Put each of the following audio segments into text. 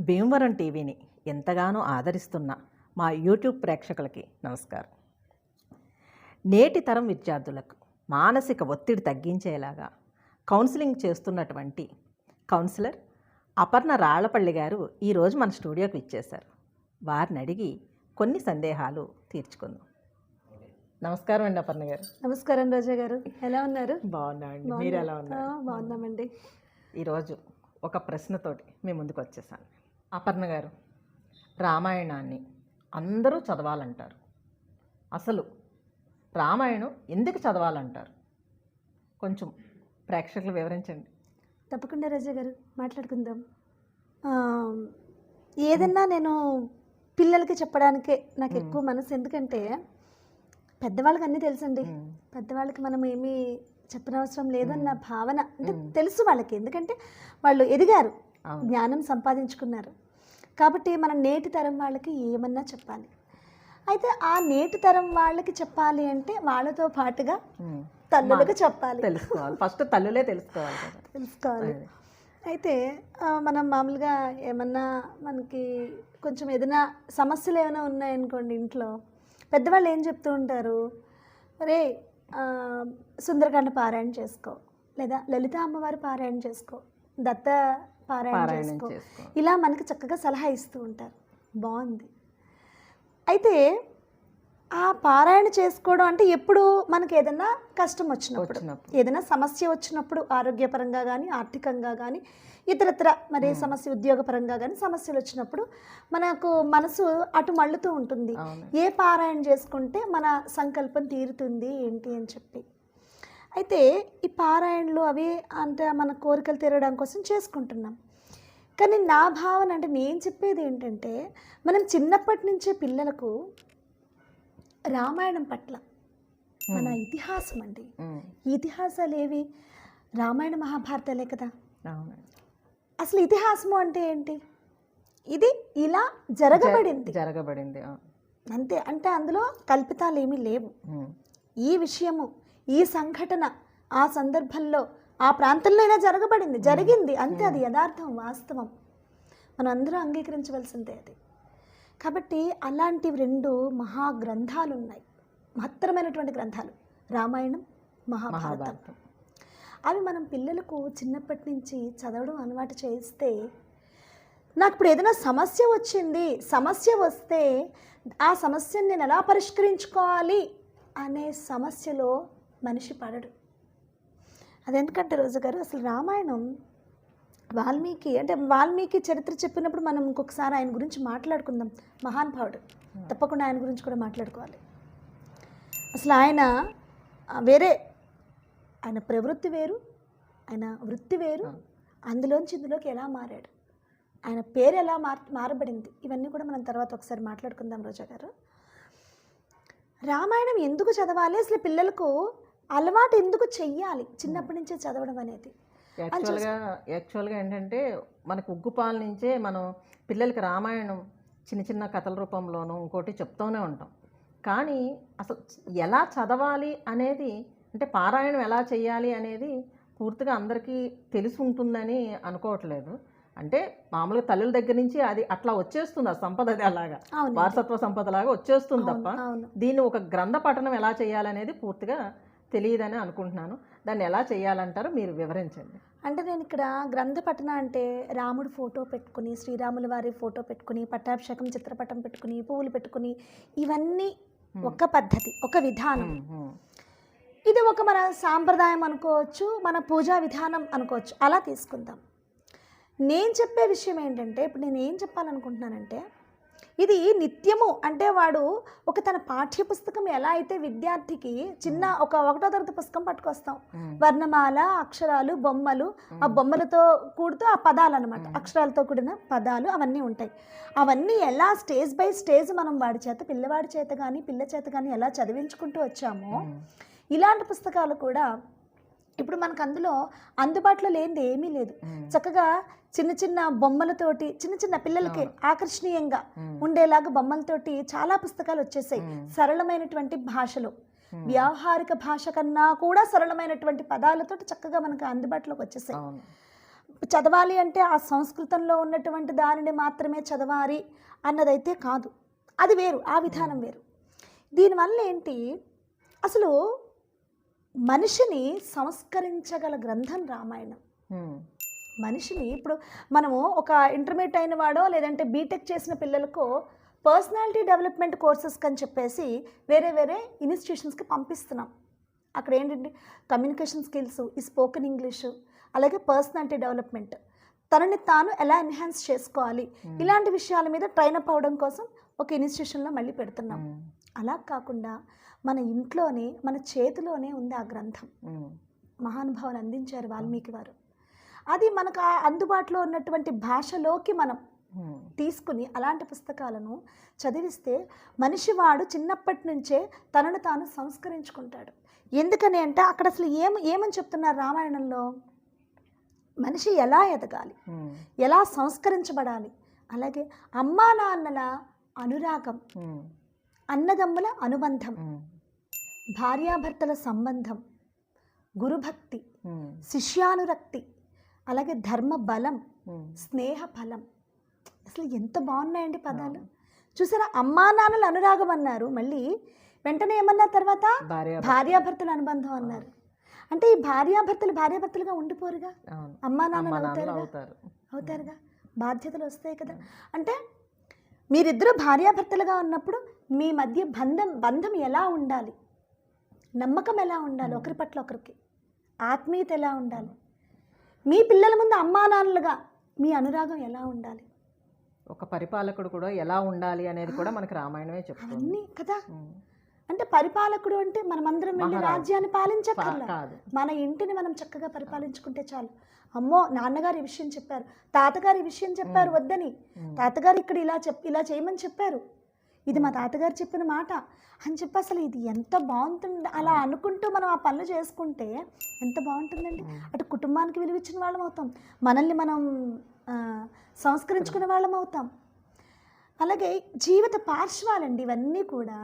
భీమవరం టీవీని ఎంతగానో ఆదరిస్తున్న మా యూట్యూబ్ ప్రేక్షకులకి నమస్కారం. నేటి తరం విద్యార్థులకు మానసిక ఒత్తిడి తగ్గించేలాగా కౌన్సిలింగ్ చేస్తున్నటువంటి కౌన్సిలర్ అపర్ణ రాళ్ళపల్లి గారు ఈరోజు మన స్టూడియోకి ఇచ్చేశారు. వారిని అడిగి కొన్ని సందేహాలు తీర్చుకుందాం. నమస్కారం అండి అపర్ణ గారు. నమస్కారం రోజా గారు. ఎలా ఉన్నారు? బాగున్నామండి మీరు ఎలా ఉన్నారు? బాగున్నామండి. ఈరోజు ఒక ప్రశ్నతోటి మీ ముందుకు వచ్చేసాను. అపర్ణ గారు. రామాయణాన్ని అందరూ చదవాలంటారు. అసలు రామాయణం ఎందుకు చదవాలంటారు? కొంచెం ప్రేక్షకులు వివరించండి. తప్పకుండా రోజా గారు మాట్లాడుకుందాం. ఏదన్నా నేను పిల్లలకి చెప్పడానికే నాకు ఎక్కువ మనసు. ఎందుకంటే పెద్దవాళ్ళకి అన్నీ తెలుసండి. పెద్దవాళ్ళకి మనం ఏమీ చెప్పనవసరం లేదన్న భావన అంటే తెలుసు వాళ్ళకి. ఎందుకంటే వాళ్ళు ఎదిగారు. జ్ఞానం సంపాదించుకున్నారు. కాబట్టి మనం నేటి తరం వాళ్ళకి ఏమన్నా చెప్పాలి. అయితే ఆ నేటి తరం వాళ్ళకి చెప్పాలి అంటే వాళ్ళతో పాటుగా. తల్లులకు చెప్పాలి. తెలుసుకోవాలి. ఫస్ట్ తల్లులే తెలుసుకోవాలి తెలుసుకోవాలి. అయితే మనం మామూలుగా ఏమన్నా మనకి కొంచెం ఏదైనా సమస్యలు ఏమైనా ఉన్నాయనుకోండి ఇంట్లో పెద్దవాళ్ళు ఏం చెప్తూ ఉంటారు? అరే ఆ, సుందరకాండ పారాయణ చేసుకో లేదా లలిత అమ్మవారి పారాయణ చేసుకో దత్త పారాయణ చేసుకో. ఇలా మనకి చక్కగా సలహా ఇస్తూ ఉంటారు. బాగుంది. అయితే ఆ పారాయణ చేసుకోవడం అంటే ఎప్పుడు మనకి ఏదైనా కష్టం వచ్చినప్పుడు ఏదైనా సమస్య వచ్చినప్పుడు ఆరోగ్యపరంగా కానీ ఆర్థికంగా కానీ ఇతరత్ర మరి సమస్య ఉద్యోగపరంగా కానీ సమస్యలు వచ్చినప్పుడు మనకు మనసు అటు మళ్ళుతూ ఉంటుంది. ఏ పారాయణ చేసుకుంటే మన సంకల్పం తీరుతుంది ఏంటి అని చెప్పి? అయితే ఈ పారాయణలు అవి అంటే మన కోరికలు తీరడం కోసం చేసుకుంటున్నాం. కానీ నా భావన అంటే నేను చెప్పేది ఏంటంటే మనం చిన్నప్పటి నుంచే పిల్లలకు రామాయణం పట్ల మన ఇతిహాసం అండి. ఇతిహాసాలు ఏవి? రామాయణ మహాభారతాలే కదా. అసలు ఇతిహాసము అంటే ఏంటి? ఇది ఇలా జరగబడింది. జరగబడింది. అంతే అంటే అందులో కల్పితాలు ఏమీ లేవు. ఈ విషయము ఈ సంఘటన ఆ సందర్భంలో ఆ ప్రాంతంలో ఇలా జరగబడింది జరిగింది. అంతే అది యథార్థం వాస్తవం. మనం అందరూ అంగీకరించవలసిందే అది. కాబట్టి అలాంటి రెండు మహా గ్రంథాలు ఉన్నాయి మహత్తరమైనటువంటి గ్రంథాలు. రామాయణం మహాభారతం. అవి మనం పిల్లలకు చిన్నప్పటి నుంచి చదవడం అలవాటు చేయిస్తే నాకు ఇప్పుడు ఏదైనా సమస్య వచ్చింది సమస్య వస్తే ఆ సమస్యను నేను ఎలా పరిష్కరించుకోవాలి అనే సమస్యలో మనిషి పడడు. అదెందుకంటే రోజు గారు అసలు రామాయణం వాల్మీకి అంటే వాల్మీకి చరిత్ర చెప్పినప్పుడు మనం ఇంకొకసారి ఆయన గురించి మాట్లాడుకుందాం. మహానుభావుడు తప్పకుండా ఆయన గురించి కూడా మాట్లాడుకోవాలి. అసలు ఆయన వేరే ఆయన ప్రవృత్తి వేరు ఆయన వృత్తి వేరు అందులోంచి ఇందులోకి ఎలా మారాడు ఆయన పేరు ఎలా మార్ మారబడింది ఇవన్నీ కూడా మనం తర్వాత ఒకసారి మాట్లాడుకుందాం రోజా గారు రామాయణం ఎందుకు చదవాలి? అసలు పిల్లలకు అలవాటు ఎందుకు చెయ్యాలి చిన్నప్పటి నుంచే చదవడం అనేది? యాక్చువల్గా యాక్చువల్గా ఏంటంటే మనకు ఉగ్గుపాల నుంచే మనం పిల్లలకి రామాయణం చిన్న చిన్న కథల రూపంలోనూ ఇంకోటి చెప్తూనే ఉంటాం. కానీ అసలు ఎలా చదవాలి అనేది అంటే పారాయణం ఎలా చేయాలి అనేది పూర్తిగా అందరికీ తెలిసి ఉంటుందని అనుకోవట్లేదు. అంటే మామూలుగా తల్లుల దగ్గర నుంచి అది అట్లా వచ్చేస్తుంది ఆ సంపద అది అలాగా. వారసత్వ సంపద లాగా వచ్చేస్తుంది తప్ప దీన్ని ఒక గ్రంథ పఠనం ఎలా చేయాలనేది పూర్తిగా తెలియదని అనుకుంటున్నాను. దాన్ని ఎలా చేయాలంటారో మీరు వివరించండి. అంటే నేను ఇక్కడ గ్రంథ పఠన అంటే రాముడు ఫోటో పెట్టుకుని శ్రీరాముల వారి ఫోటో పెట్టుకుని పట్టాభిషేకం చిత్రపటం పెట్టుకుని పువ్వులు పెట్టుకుని ఇవన్నీ ఒక పద్ధతి ఒక విధానం. ఇది ఒక మన సాంప్రదాయం అనుకోవచ్చు మన పూజా విధానం అనుకోవచ్చు. అలా తీసుకుందాం. నేను చెప్పే విషయం ఏంటంటే ఇప్పుడు నేను ఏం చెప్పాలనుకుంటున్నానంటే ఇది నిత్యము. అంటే వాడు ఒక తన పాఠ్య పుస్తకం ఎలా అయితే విద్యార్థికి చిన్న ఒక ఒకటో తరగతి పుస్తకం పట్టుకొస్తాం. వర్ణమాల అక్షరాలు బొమ్మలు ఆ బొమ్మలతో కూడుతూ ఆ పదాలు అనమాట అక్షరాలతో కూడిన పదాలు అవన్నీ ఉంటాయి. అవన్నీ ఎలా స్టేజ్ బై స్టేజ్ మనం వాడి చేత పిల్లవాడి చేత కానీ పిల్ల చేత కానీ ఎలా చదివించుకుంటూ వచ్చామో. ఇలాంటి పుస్తకాలు కూడా ఇప్పుడు మనకు అందులో అందుబాటులో లేనిది ఏమీ లేదు. చక్కగా చిన్న చిన్న బొమ్మలతోటి చిన్న చిన్న పిల్లలకి ఆకర్షణీయంగా. ఉండేలాగా బొమ్మలతోటి చాలా పుస్తకాలు వచ్చేసాయి. సరళమైనటువంటి భాషలో. వ్యావహారిక భాష కన్నా కూడా సరళమైనటువంటి పదాలతో చక్కగా మనకు అందుబాటులోకి వచ్చేసాయి. చదవాలి అంటే ఆ సంస్కృతంలో ఉన్నటువంటి దానిని మాత్రమే చదవాలి అన్నదైతే కాదు. అది వేరు ఆ విధానం వేరు. దీనివల్ల ఏంటి? అసలు మనిషిని సంస్కరించగల గ్రంథం రామాయణం. మనిషిని ఇప్పుడు మనము ఒక ఇంటర్మీడియట్ అయిన వాడో లేదంటే బీటెక్ చేసిన పిల్లలకో పర్సనాలిటీ డెవలప్మెంట్ కోర్సెస్ అని చెప్పేసి వేరే వేరే ఇన్స్టిట్యూషన్స్కి పంపిస్తున్నాం. అక్కడ ఏంటంటే కమ్యూనికేషన్ స్కిల్స్ ఈ స్పోకెన్ ఇంగ్లీషు అలాగే పర్సనాలిటీ డెవలప్మెంట్. తనని తాను ఎలా ఎన్హాన్స్ చేసుకోవాలి? ఇలాంటి విషయాల మీద ట్రైన్ అప్ అవ్వడం కోసం ఒక ఇన్స్టిట్యూషన్లో మళ్ళీ పెడుతున్నాం. అలా కాకుండా మన ఇంట్లోనే మన చేతిలోనే ఉంది ఆ గ్రంథం. మహానుభావులు అందించారు వాల్మీకి వారు. అది మనకు ఆ అందుబాటులో ఉన్నటువంటి భాషలోకి మనం తీసుకుని అలాంటి పుస్తకాలను చదివిస్తే మనిషివాడు చిన్నప్పటి నుంచే తనను తాను సంస్కరించుకుంటాడు. ఎందుకని అంటే అక్కడ అసలు ఏం ఏమని చెప్తున్నారు రామాయణంలో? మనిషి ఎలా ఎదగాలి? ఎలా సంస్కరించబడాలి? అలాగే అమ్మా నాన్నల అనురాగం అన్నదమ్ముల అనుబంధం. భార్యాభర్తల సంబంధం గురుభక్తి శిష్యానురక్తి అలాగే ధర్మ బలం స్నేహ ఫలం అసలు ఎంత బాగున్నాయండి పదాలు. చూసారా అమ్మా నాన్నల అనురాగం అన్నారు. మళ్ళీ వెంటనే ఏమన్నారు తర్వాత? భార్య భార్యాభర్తల అనుబంధం అన్నారు. అంటే ఈ భార్యాభర్తలు భార్యాభర్తలుగా ఉండిపోరుగా? అమ్మా నాన్నలు అవుతారు. అవుతారుగా? బాధ్యతలు వస్తాయి కదా. అంటే మీరిద్దరూ భార్యాభర్తలుగా ఉన్నప్పుడు మీ మధ్య బంధం బంధం ఎలా ఉండాలి? నమ్మకం ఎలా ఉండాలి? ఒకరి పట్ల ఒకరికి. ఆత్మీయత ఎలా ఉండాలి? మీ పిల్లల ముందు అమ్మా నాన్నలుగా మీ అనురాగం ఎలా ఉండాలి? ఒక పరిపాలకుడు కూడా ఎలా ఉండాలి అనేది కూడా మనకి రామాయణమే చెప్తుంది. కదా? అంటే పరిపాలకుడు అంటే మనమందరం వెళ్ళి. రాజ్యాన్ని పాలించక్కర్లా? మన ఇంటిని మనం చక్కగా పరిపాలించుకుంటే చాలు. అమ్మో నాన్నగారు ఈ విషయం చెప్పారు తాతగారు ఈ విషయం చెప్పారు వద్దని. తాతగారు ఇక్కడ ఇలా చెప్ ఇలా చేయమని చెప్పారు. ఇది మా తాతగారు చెప్పిన మాట అని చెప్పి అసలు ఇది ఎంత బాగుంటుంది? అలా అనుకుంటూ మనం ఆ పనులు చేసుకుంటే ఎంత బాగుంటుందండి. అటు కుటుంబానికి విలువిచ్చిన వాళ్ళం అవుతాం. మనల్ని మనం సంస్కరించుకునే వాళ్ళం అవుతాం. అలాగే జీవిత పార్శ్వాలండి ఇవన్నీ కూడా.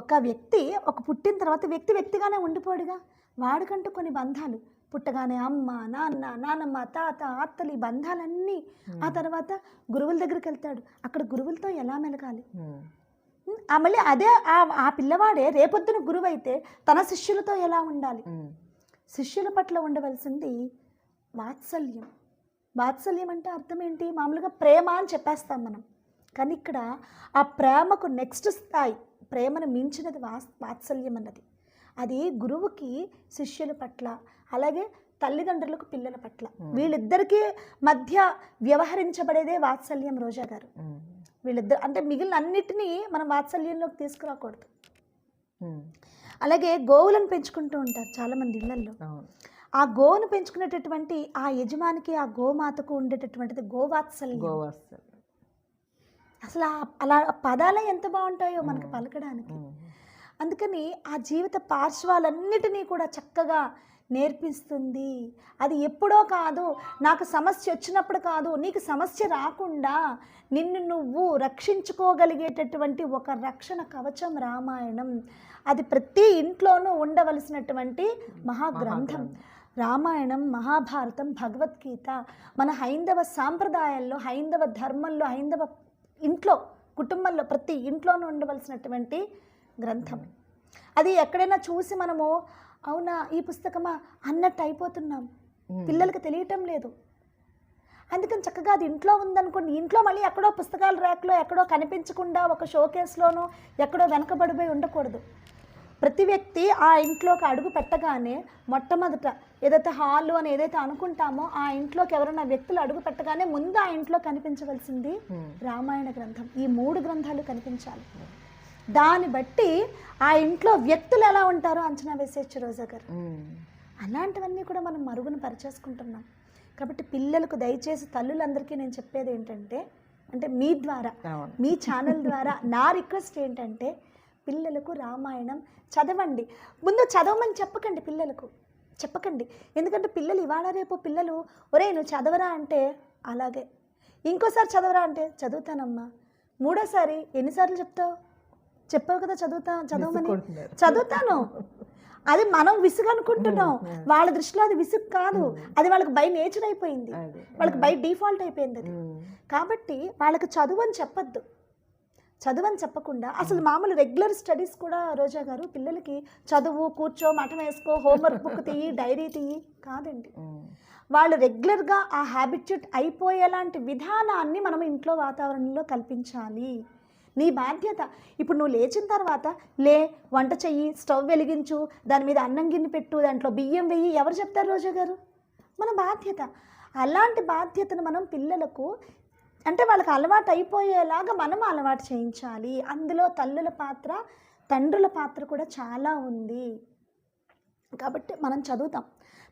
ఒక వ్యక్తి ఒక పుట్టిన తర్వాత వ్యక్తి వ్యక్తిగానే ఉండిపోడుగా. వాడికంటూ కొన్ని బంధాలు. పుట్టగానే అమ్మ నాన్న నానమ్మ తాత అత్తలు ఈ బంధాలన్నీ ఆ తర్వాత గురువుల దగ్గరికి వెళ్తాడు. అక్కడ గురువులతో ఎలా మెలగాలి? మళ్ళీ అదే ఆ పిల్లవాడే రేపొద్దున గురువు అయితే తన శిష్యులతో ఎలా ఉండాలి? శిష్యుల పట్ల ఉండవలసింది వాత్సల్యం. వాత్సల్యం అంటే అర్థం ఏంటి మామూలుగా ప్రేమ అని చెప్పేస్తాం మనం. కానీ ఇక్కడ ఆ ప్రేమకు నెక్స్ట్ స్థాయి ప్రేమను మించినది వాత్సల్యం అన్నది. అది గురువుకి శిష్యుల పట్ల అలాగే తల్లిదండ్రులకు పిల్లల పట్ల. వీళ్ళిద్దరికీ మధ్య వ్యవహరించబడేదే వాత్సల్యం రోజా గారు. వీళ్ళిద్దరు అంటే మిగిలిన అన్నిటినీ మనం వాత్సల్యంలోకి తీసుకురాకూడదు. అలాగే గోవులను పెంచుకుంటూ ఉంటారు చాలామంది ఇళ్ళల్లో. ఆ గోవును పెంచుకునేటటువంటి ఆ యజమానికి ఆ గోమాతకు ఉండేటటువంటిది గోవాత్సల్యం. గోవాస్ అసలు ఆ- అలా పదాలే ఎంత బాగుంటాయో మనకి పలకడానికి. అందుకని ఆ జీవిత పార్శ్వాలన్నిటినీ కూడా చక్కగా నేర్పిస్తుంది. అది ఎప్పుడో కాదు నాకు సమస్య వచ్చినప్పుడు కాదు నీకు సమస్య రాకుండా నిన్ను నువ్వు రక్షించుకోగలిగేటటువంటి ఒక రక్షణ కవచం రామాయణం. అది ప్రతి ఇంట్లోనూ ఉండవలసినటువంటి మహాగ్రంథం. రామాయణం మహాభారతం భగవద్గీత మన హైందవ సాంప్రదాయాల్లో హైందవ ధర్మంలో హైందవ ఇంట్లో కుటుంబంలో ప్రతి ఇంట్లోనూ ఉండవలసినటువంటి గ్రంథం. అది ఎక్కడైనా చూసి మనము అవునా ఈ పుస్తకమా అన్నట్టు అయిపోతున్నాం. పిల్లలకి తెలియటం లేదు. అందుకని చక్కగా అది ఇంట్లో ఉందనుకోండి ఇంట్లో మళ్ళీ ఎక్కడో పుస్తకాల ర్యాక్లో ఎక్కడో కనిపించకుండా ఒక షోకేస్లోనో ఎక్కడో వెనకబడిపోయి ఉండకూడదు. ప్రతి వ్యక్తి ఆ ఇంట్లోకి అడుగు పెట్టగానే మొట్టమొదట ఏదైతే హాల్ అని ఏదైతే అనుకుంటామో ఆ ఇంట్లోకి ఎవరైనా వ్యక్తులు అడుగు పెట్టగానే ముందు ఆ ఇంట్లో కనిపించవలసింది రామాయణ గ్రంథం. ఈ మూడు గ్రంథాలు కనిపించాలి. దాన్ని బట్టి ఆ ఇంట్లో వ్యక్తులు ఎలా ఉంటారో అంచనా వేసేయచ్చు రోజా గారు. అలాంటివన్నీ కూడా మనం మరుగున పరిచేసుకుంటున్నాం. కాబట్టి పిల్లలకు దయచేసి తల్లులందరికీ నేను చెప్పేది ఏంటంటే అంటే మీ ద్వారా మీ ఛానల్ ద్వారా నా రిక్వెస్ట్ ఏంటంటే పిల్లలకు రామాయణం చదవండి. ముందు చదవమని చెప్పకండి పిల్లలకు. చెప్పకండి. ఎందుకంటే పిల్లలు ఇవాళ రేపు పిల్లలు ఒరే నువ్వు చదవరా అంటే? అలాగే. ఇంకోసారి చదవరా అంటే చదువుతానమ్మా. మూడోసారి ఎన్నిసార్లు చెప్తావు? చెప్పావు కదా చదువుతా చదవమని. చదువుతాను. అది మనం విసుగు అనుకుంటున్నాం. వాళ్ళ దృష్టిలో అది విసుగు కాదు. అది వాళ్ళకి బై నేచర్ అయిపోయింది. వాళ్ళకి బై డిఫాల్ట్ అయిపోయింది అది. కాబట్టి వాళ్ళకి చదువు అని చెప్పొద్దు. చదువు అని చెప్పకుండా అసలు మామూలు రెగ్యులర్ స్టడీస్ కూడా రోజా గారు పిల్లలకి చదువు కూర్చో మఠం వేసుకో హోంవర్క్ బుక్ తీయి డైరీ తీయి కాదండి. వాళ్ళు రెగ్యులర్గా ఆ హ్యాబిట్యూట్ అయిపోయేలాంటి విధానాన్ని మనం ఇంట్లో వాతావరణంలో కల్పించాలి. నీ బాధ్యత. ఇప్పుడు నువ్వు లేచిన తర్వాత లే వంట చెయ్యి స్టవ్ వెలిగించు దాని మీద అన్నం గిన్నె పెట్టు దాంట్లో బియ్యం వెయ్యి ఎవరు చెప్తారు రోజా గారు? మన బాధ్యత. అలాంటి బాధ్యతను మనం పిల్లలకు అంటే వాళ్ళకి అలవాటు అయిపోయేలాగా మనం అలవాటు చేయించాలి. అందులో తల్లుల పాత్ర తండ్రుల పాత్ర కూడా చాలా ఉంది. కాబట్టి మనం చదువుతాం.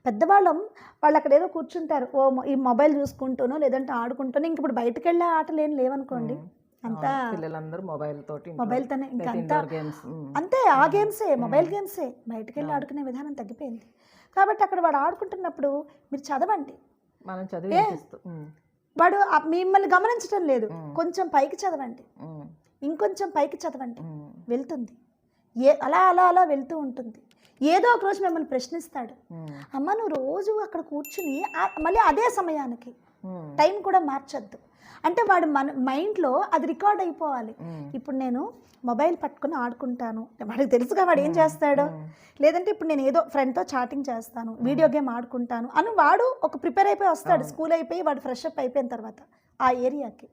పెద్దవాళ్ళం వాళ్ళు అక్కడ ఏదో కూర్చుంటారు. ఓ ఈ మొబైల్ చూసుకుంటూనో లేదంటే ఆడుకుంటూనో ఇంక ఇప్పుడు బయటకు వెళ్ళే ఆటలు ఏం లేవనుకోండి అంతా పిల్లలందరూ మొబైల్ తోటి మొబైల్తోనే ఇంకా అంతా గేమ్స్ అంతే ఆ గేమ్సే మొబైల్ గేమ్సే బయటకు వెళ్ళి ఆడుకునే విధానం తగ్గిపోయింది. కాబట్టి అక్కడ వాడు ఆడుకుంటున్నప్పుడు మీరు చదవండి. మనం చదివి వాడు మిమ్మల్ని గమనించడం లేదు. కొంచెం పైకి చదవండి. ఇంకొంచెం పైకి చదవండి. వెళ్తుంది. ఏ అలా అలా అలా వెళ్తూ ఉంటుంది. ఏదో ఒక రోజు మిమ్మల్ని ప్రశ్నిస్తాడు. అమ్మ నువ్వు రోజు అక్కడ కూర్చుని మళ్ళీ అదే సమయానికి టైం కూడా మార్చొద్దు. అంటే వాడు మన మైండ్లో అది రికార్డ్ అయిపోవాలి. ఇప్పుడు నేను మొబైల్ పట్టుకుని ఆడుకుంటాను. వాడికి తెలుసుగా వాడు ఏం చేస్తాడు? లేదంటే ఇప్పుడు నేను ఏదో ఫ్రెండ్తో చాటింగ్ చేస్తాను. వీడియో గేమ్ ఆడుకుంటాను అని వాడు ఒక ప్రిపేర్ అయిపోయి వస్తాడు. స్కూల్ అయిపోయి వాడు ఫ్రెష్ అప్ అయిపోయిన తర్వాత ఆ ఏరియాకి.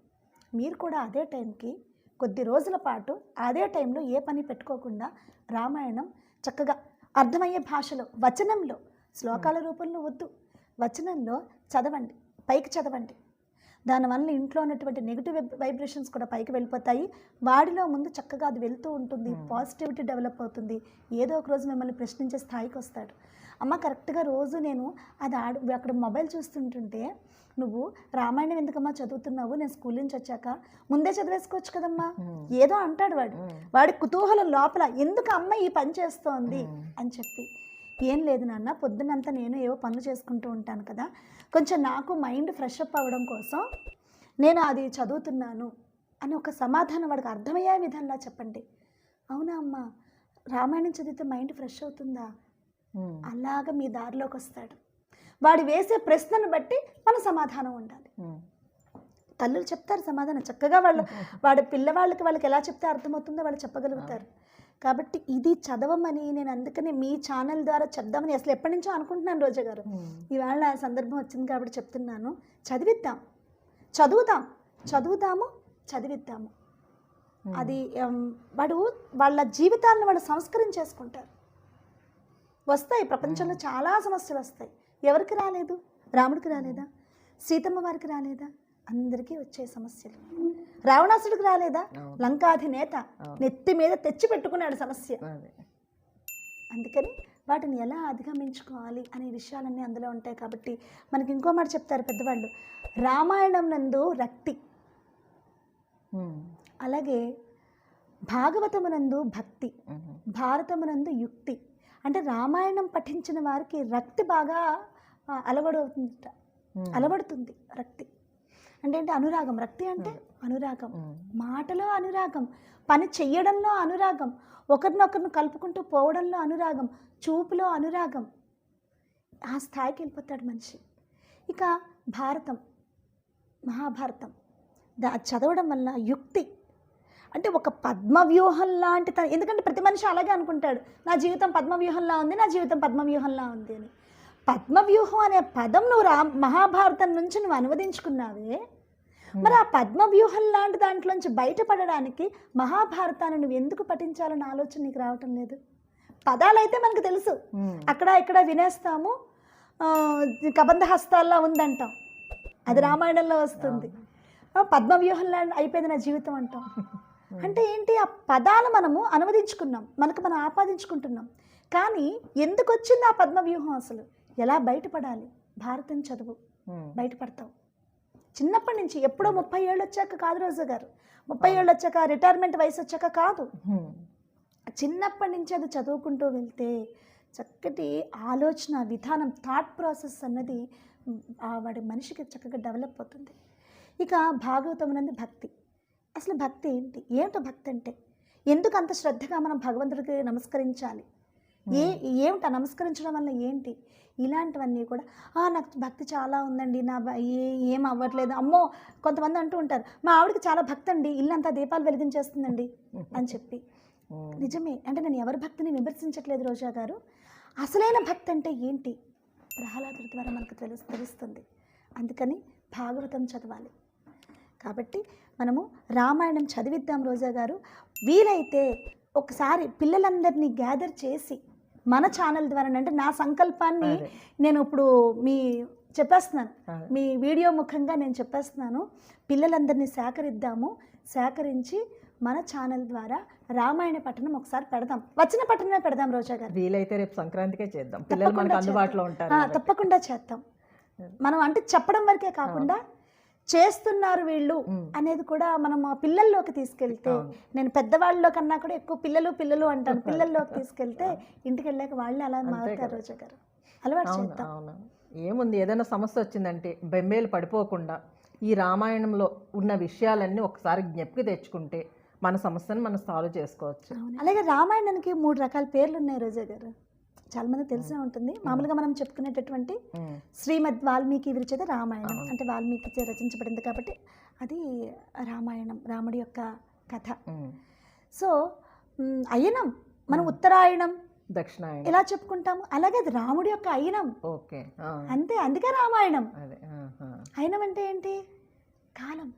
మీరు కూడా అదే టైంకి కొద్ది రోజుల పాటు అదే టైంలో ఏ పని పెట్టుకోకుండా రామాయణం చక్కగా అర్థమయ్యే భాషలో వచనంలో శ్లోకాల రూపంలో వద్దు. వచనంలో చదవండి. పైకి చదవండి. దానివల్ల ఇంట్లో ఉన్నటువంటి నెగిటివ్ వైబ్రేషన్స్ కూడా పైకి వెళ్ళిపోతాయి. వాడిలో ముందు చక్కగా అది వెళ్తూ ఉంటుంది. పాజిటివిటీ డెవలప్ అవుతుంది. ఏదో ఒక రోజు మిమ్మల్ని ప్రశ్నించే స్థాయికి వస్తాడు. అమ్మ కరెక్ట్గా రోజు నేను అది ఆడు అక్కడ మొబైల్ చూస్తుంటుంటే నువ్వు రామాయణం ఎందుకమ్మా చదువుతున్నావు? నేను స్కూల్ నుంచి వచ్చాక ముందే చదివేసుకోవచ్చు కదమ్మా? ఏదో అంటాడు వాడు. వాడి కుతూహలం లోపల ఎందుకు అమ్మ ఈ పని చేస్తోంది. అని చెప్పి ఏం లేదు నాన్న పొద్దునంతా నేను ఏవో పనులు చేసుకుంటూ ఉంటాను కదా. కొంచెం నాకు మైండ్ ఫ్రెష్ అప్ అవ్వడం కోసం నేను అది చదువుతున్నాను అని ఒక సమాధానం వాడికి అర్థమయ్యే విధంగా చెప్పండి. అవునా అమ్మ? రామాయణం చదివితే మైండ్ ఫ్రెష్ అవుతుందా? అలాగ మీ దారిలోకి వస్తాడు. వాడు వేసే ప్రశ్నను బట్టి మన సమాధానం ఉండాలి. తల్లులు చెప్తారు సమాధానం. చక్కగా వాళ్ళు వాడు పిల్లవాళ్ళకి వాళ్ళకి ఎలా చెప్తే అర్థమవుతుందో వాళ్ళు చెప్పగలుగుతారు. కాబట్టి ఇది చదవమని నేను అందుకని మీ ఛానల్ ద్వారా చెప్దామని అసలు ఎప్పటి నుంచో అనుకుంటున్నాను రోజా గారు. ఆ సందర్భం వచ్చింది కాబట్టి చెప్తున్నాను. చదివిద్దాం. చదువుదాం. చదువుదాము చదివిద్దాము. అది వాడు వాళ్ళ జీవితాలను వాళ్ళు సంస్కరించేసుకుంటారు వస్తాయి. ప్రపంచంలో చాలా సమస్యలు వస్తాయి. ఎవరికి రాలేదు? రాముడికి రాలేదా? సీతమ్మ వారికి రాలేదా? అందరికీ వచ్చే సమస్యలు. రావణాసుడికి రాలేదా. లంకాధినేత అవును. నెత్తి మీద తెచ్చి పెట్టుకున్నాడు సమస్య. అదే. అందుకని వాటిని ఎలా అధిగమించుకోవాలి అనే విషయాలన్నీ అందులో ఉంటాయి కాబట్టి మనకి ఇంకో మాట చెప్తారు పెద్దవాళ్ళు. రామాయణం నందు రక్తి. అలాగే భాగవతమునందు భక్తి. భారతమునందు యుక్తి. అంటే రామాయణం పఠించిన వారికి రక్తి బాగా ఉమ్, అలవడుతుంది. అంటే ఏంటి? అనురాగం. రక్తి అంటే అనురాగం. మాటలో అనురాగం. పని చెయ్యడంలో అనురాగం. ఒకరినొకరిని కలుపుకుంటూ పోవడంలో అనురాగం. చూపులో అనురాగం. ఆ స్థాయికి వెళ్ళిపోతాడు మనిషి. ఇక భారతం. మహాభారతం. దా చదవడం వల్ల యుక్తి. అంటే ఒక పద్మవ్యూహం లాంటి త- ఎందుకంటే ప్రతి మనిషి అలాగే అనుకుంటాడు. నా జీవితం పద్మవ్యూహంలా ఉంది నా జీవితం పద్మవ్యూహంలా ఉంది అని. పద్మవ్యూహం అనే పదం నువ్వు రా మహాభారతం నుంచి నువ్వు అనువదించుకున్నావే మరి ఆ పద్మవ్యూహం లాంటి దాంట్లోంచి బయటపడడానికి మహాభారతాన్ని నువ్వు ఎందుకు పఠించాలన్న ఆలోచన నీకు రావటం లేదు? పదాలైతే మనకు తెలుసు. అక్కడ ఇక్కడ వినేస్తాము. కబంధ హస్తాల్లో ఉందంటాం. అది రామాయణంలో వస్తుంది. పద్మవ్యూహంలా అయిపోయింది నా జీవితం అంటాం. అంటే ఏంటి? ఆ పదాలు మనము అనువదించుకున్నాం. మనకు మనం ఆపాదించుకుంటున్నాం. కానీ ఎందుకు వచ్చింది ఆ పద్మవ్యూహం అసలు? ఎలా బయటపడాలి? భారతం చదువు. బయటపడతావు. చిన్నప్పటి నుంచి ఎప్పుడో ముప్పై ఏళ్ళు వచ్చాక కాదు రోజు గారు. ముప్పై ఏళ్ళు వచ్చాక రిటైర్మెంట్ వయసు వచ్చాక కాదు. ఉమ్, చిన్నప్పటి నుంచి అది చదువుకుంటూ వెళ్తే చక్కటి ఆలోచన విధానం థాట్ ప్రాసెస్ అన్నది వాడి మనిషికి చక్కగా డెవలప్ అవుతుంది. ఇక భాగవతం అనేది భక్తి. అసలు భక్తి ఏంటి? ఏంటో భక్తి అంటే? ఎందుకు అంత శ్రద్ధగా మనం భగవంతుడికి నమస్కరించాలి? ఏ ఏమిటి ఆ నమస్కరించడం వల్ల ఏంటి? ఇలాంటివన్నీ కూడా. "ఆ, నాకు భక్తి చాలా ఉందండి. నా ఏ ఏం అవ్వట్లేదు. అమ్మో! కొంతమంది అంటూ ఉంటారు. మా ఆవిడకి చాలా భక్తి అండి ఇల్లంతా దీపాలు వెలిగించేస్తుందండి. అని చెప్పి. నిజమే. అంటే నేను ఎవరి భక్తిని విమర్శించట్లేదు రోజా గారు. అసలైన భక్తి అంటే ఏంటి? ప్రహ్లాదుడి ద్వారా మనకు తెలుసు తెలుస్తుంది. అందుకని భాగవతం చదవాలి. కాబట్టి మనము రామాయణం చదివిద్దాం రోజా గారు. వీలైతే ఒకసారి పిల్లలందరినీ గ్యాదర్ చేసి మన ఛానల్ ద్వారా అంటే నా సంకల్పాన్ని. నేను ఇప్పుడు మీ చెప్పేస్తున్నాను. మీ వీడియో ముఖంగా నేను చెప్పేస్తున్నాను. పిల్లలందరినీ సేకరిద్దాము. సేకరించి మన ఛానల్ ద్వారా రామాయణ పట్టణం ఒకసారి పెడదాం. వచ్చిన పట్టణమే పెడదాం రోజా గారు. వీలైతే రేపు సంక్రాంతికే చేద్దాం. పిల్లలు మనకు అందుబాటులో. ఉంటారు. తప్పకుండా చేద్దాం. మనం అంటే చెప్పడం వరకే కాకుండా చేస్తున్నారు వీళ్ళు. అనేది కూడా మనం పిల్లల్లోకి తీసుకెళ్తే. నేను పెద్దవాళ్ళలో కన్నా కూడా ఎక్కువ పిల్లలు పిల్లలు అంటాను పిల్లల్లోకి తీసుకెళ్తే ఇంటికి వెళ్ళాక వాళ్ళే అలా మారుతారు. రోజా గారు అలవాటు చేద్దాం అవును ఏముంది ఏదైనా సమస్య వచ్చిందంటే బెంబేలు పడిపోకుండా ఈ రామాయణంలో ఉన్న విషయాలన్నీ ఒకసారి జ్ఞప్తికి తెచ్చుకుంటే మన సమస్యను మనం సాల్వ్ చేసుకోవచ్చు. అలాగే రామాయణానికి మూడు రకాల పేర్లు ఉన్నాయి రోజా గారు చాలా మంది తెలిసే ఉంటుంది. మామూలుగా మనం చెప్పుకునేటటువంటి. శ్రీమద్ వాల్మీకి విరిచేది రామాయణం. అంటే వాల్మీకి రచించబడింది కాబట్టి అది రామాయణం రాముడి యొక్క కథ. సో అయనం మనం ఉత్తరాయణం దక్షిణాయనం. ఎలా చెప్పుకుంటాము? అలాగే అది రాముడి యొక్క అయినం. ఓకే. అంతే అందుకే రామాయణం. అయినం అంటే ఏంటి? కాలం.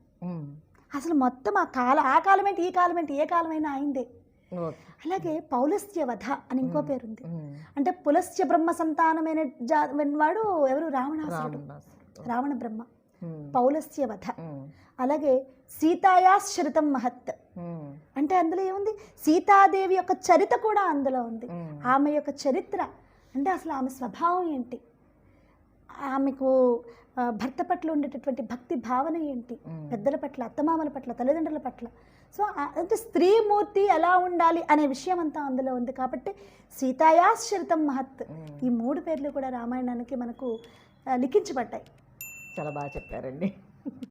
అసలు మొత్తం ఆ కాలం ఆ కాలం ఏంటి ఈ కాలం ఏంటి ఏ కాలమైనా అయిందే. అలాగే పౌలస్త్య వధ అని ఇంకో పేరు ఉంది ఉమ్. అంటే పులస్త్య బ్రహ్మ సంతానమైన జా వాడు ఎవరు? రావణాసురుడు. రామదాసు రావణ బ్రహ్మ. ఉమ్. పౌలస్త్య వధ. అలాగే సీతాయాశ్రితం మహత్. అంటే అందులో ఏముంది? సీతాదేవి యొక్క చరిత కూడా అందులో ఉంది. ఆమె యొక్క చరిత్ర. అంటే అసలు ఆమె స్వభావం ఏంటి? ఆమెకు భర్త పట్ల ఉండేటటువంటి భక్తి భావన ఏంటి. పెద్దల పట్ల అత్తమామల పట్ల తల్లిదండ్రుల పట్ల. సో అంటే స్త్రీమూర్తి ఎలా ఉండాలి అనే విషయం అంతా అందులో ఉంది కాబట్టి సీతాయాశ్రితం మహత్. ఈ మూడు పేర్లు కూడా రామాయణానికి మనకు లిఖించబడ్డాయి. చాలా బాగా చెప్పారండి.